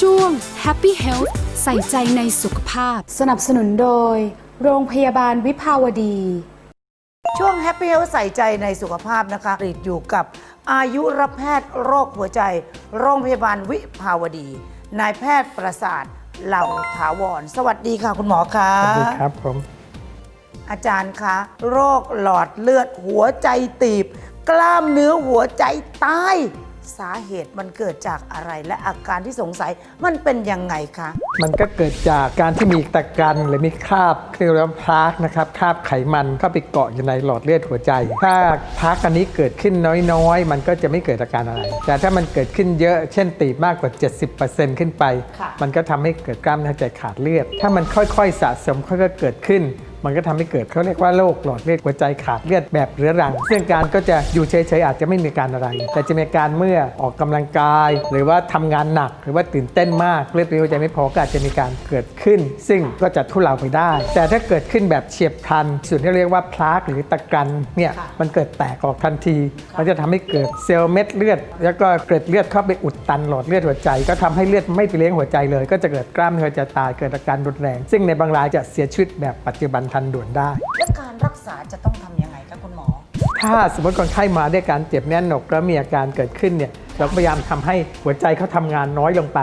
ช่วง Happy Health ใส่ใจในสุขภาพ สนับสนุนโดย โรงพยาบาลวิภาวดี ช่วง Happy Health ใส่ใจในสุขภาพนะคะรีดอยู่กับอายุรแพทย์โรคหัวใจ โรงพยาบาลวิภาวดี นายแพทย์ประสาทเหล่าถาวร สวัสดีค่ะคุณหมอคะสวัสดีครับผม อาจารย์คะ โรคหลอดเลือดหัวใจตีบ กล้ามเนื้อหัวใจตาย สาเหตุมันเกิดจากอะไรและอาการที่สงสัยมันเป็นยังไงคะ มันก็เกิดจากการที่มีตะกันหรือมีคราบเรียกว่าพลากนะครับคราบไขมันเข้าไปเกาะอยู่ในหลอดเลือดหัวใจ ถ้าพลากอันนี้เกิดขึ้นน้อยๆ มันก็จะไม่เกิดอาการอะไร แต่ถ้ามันเกิดขึ้นเยอะเช่นตีบมากกว่า 70%ขึ้นไปค่ะมันก็ทำให้เกิดกล้ามเนื้อหัวใจขาดเลือด ถ้ามันค่อยๆสะสมค่อยๆเกิดขึ้น มันก็ทำให้เกิดเขาเรียกว่าโรคหลอดเลือดหัวใจขาดเลือดแบบเรื้อรัง ซึ่งการก็จะอยู่เฉยๆอาจจะไม่มีการอะไร แต่จะมีการเมื่อออกกำลังกาย หรือว่าทำงานหนัก หรือว่าตื่นเต้นมากเลือดในหัวใจไม่พอก็อาจจะมีการเกิดขึ้น ซึ่งก็จะทุเลาไปได้ แต่ถ้าเกิดขึ้นแบบเฉียบพลันส่วนที่เรียกว่าพลากหรือตะกันเนี่ยมันเกิดแตกออกทันที มันจะทำให้เกิดเซลล์เม็ดเลือด แล้วก็เกล็ดเลือดเข้าไปอุดตันหลอดเลือดหัวใจ ก็ทำให้เลือดไม่ไปเลี้ยงหัวใจเลย ก็จะเกิดกล้ามเนื้อหัวใจตายเกิดอาการรุนแรง ซึ่งในบางรายจะเสียชีวิตแบบปัจจุบันทันด่วนได้ และการรักษาจะต้องทำยังไงคะคุณหมอ ถ้าสมมติคนไข้มาด้วยการเจ็บแน่นหนกแล้วมีอาการเกิดขึ้นเนี่ยเราก็พยายามทำให้หัวใจเขาทำงานน้อยลงไป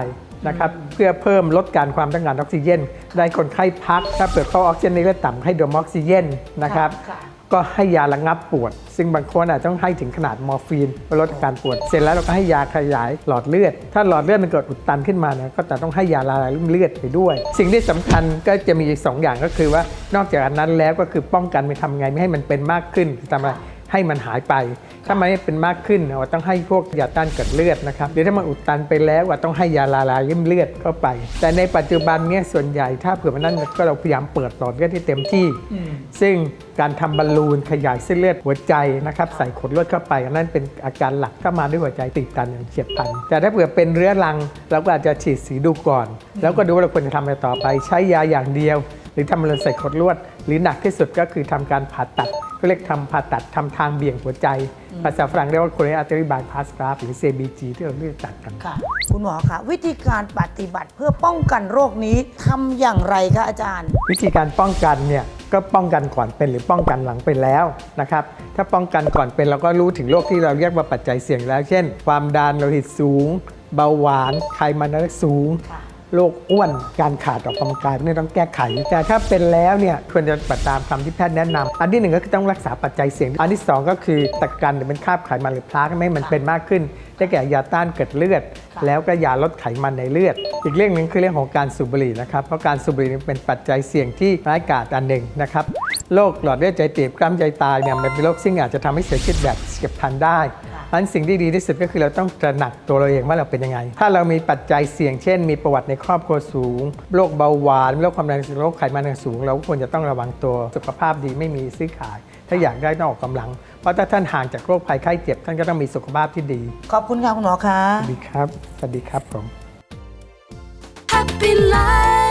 นะครับเพื่อเพิ่มลดการความต้องการออกซิเจนได้คนไข้พัก ถ้าเปิดเข้าออกซิเจนในเลือดต่ำให้ดมออกซิเจนนะครับค่ะ ก็ให้ยาระงับปวด ซึ่งบางคนอาจจะต้องให้ถึงขนาดมอร์ฟีนเพื่อลดอาการปวด เสร็จแล้วเราก็ให้ยาขยายหลอดเลือด ถ้าหลอดเลือดมันเกิดอุดตันขึ้นมาเนี่ยก็จะต้องให้ยาละลายริ่มเลือดไปด้วย สิ่งที่สำคัญก็จะมีอีกสองอย่างก็คือว่านอกจากนั้นแล้วก็คือป้องกันไปทำไงไม่ให้มันเป็นมากขึ้นทำอะไร ให้มันหายไป ถ้ามันไม่เป็นมากขึ้นเราต้องให้พวกยาต้านเกิดเลือดนะครับหรือถ้ามันอุดตันไปแล้วก็ต้องให้ยาละลายริ่มเลือดเข้าไป แต่ในปัจจุบันเนี่ยส่วนใหญ่ถ้าเผื่อมันนั่นก็เราพยายามเปิดหลอดเลือดที่เต็มที่ ซึ่งการทำบอลลูนขยายเส้นเลือดหัวใจนะครับใส่ขดเลือดเข้าไปอันนั่นเป็นอาการหลักถ้ามาด้วยหัวใจติดตันอย่างเฉียบพลัน แต่ถ้าเผื่อเป็นเรื้อรังเราก็อาจจะฉีดสีดูก่อน แล้วก็ดูว่าเราควรจะทำอะไรต่อไป ใช้ยาอย่างเดียว หรือทำบอลลูนใส่ขดลวด หรือหนักที่สุดก็คือทำการผ่าตัดก็เรียกทำผ่าตัดทำทางเบี่ยงหัวใจ ภาษาฝรั่งเรียกว่า coronary artery bypass graft หรือ CBG ที่เราเรียกจัดกันค่ะคุณหมอคะวิธีการปฏิบัติเพื่อป้องกันโรคนี้ทำอย่างไรคะอาจารย์ วิธีการป้องกันเนี่ยก็ป้องกันก่อนเป็นหรือป้องกันหลังเป็นแล้วนะครับถ้าป้องกันก่อนเป็นเราก็รู้ถึงโรคที่เราเรียกว่าปัจจัยเสี่ยงแล้ว เช่น ความดันโลหิตสูง เบาหวานไขมันในเลือดสูงค่ะ โรคอ้วนการขาดออกกำลังกายพวกนี่ต้องแก้ไข แต่ถ้าเป็นแล้วเนี่ยควรจะปฏิบัติตามคำที่แพทย์แนะนำอันที่หนึ่งก็คือต้องรักษาปัจจัยเสี่ยง อันที่สองก็คือตะกันหรือเป็นคราบไขมันหรือพลาร์กไม่ให้มันเป็นมากขึ้นได้แก่ยาต้านเกล็ดเลือด แล้วก็ยาลดไขมันในเลือด อีกเรื่องหนึ่งคือเรื่องของการสูบบุหรี่นะครับเพราะการสูบบุหรี่เป็นปัจจัยเสี่ยงที่ร้ายกาจอันหนึ่งนะครับโรคหลอดเลือดใจตีบกล้ามใจตายเนี่ยมันเป็นโรคซึ่งอาจจะทำให้เสียชีวิตแบบเฉียบพลันได้ นั้นสิ่งที่ดีที่สุดก็คือเราต้องตระหนักตัวเราเองว่าเราเป็นยังไง ถ้าเรามีปัจจัยเสี่ยงเช่น มีประวัติในครอบครัวสูง โรคเบาหวาน โรคความดันสูง โรคไขมันสูง เราควรจะต้องระวังตัว สุขภาพดีไม่มีซื้อขาย ถ้าอยากได้ต้องออกกำลัง เพราะถ้าท่านห่างจากโรคภัยไข้เจ็บ ท่านก็ต้องมีสุขภาพที่ดี ขอบคุณค่ะคุณหมอคะ สวัสดีครับ สวัสดีครับผม Happy Life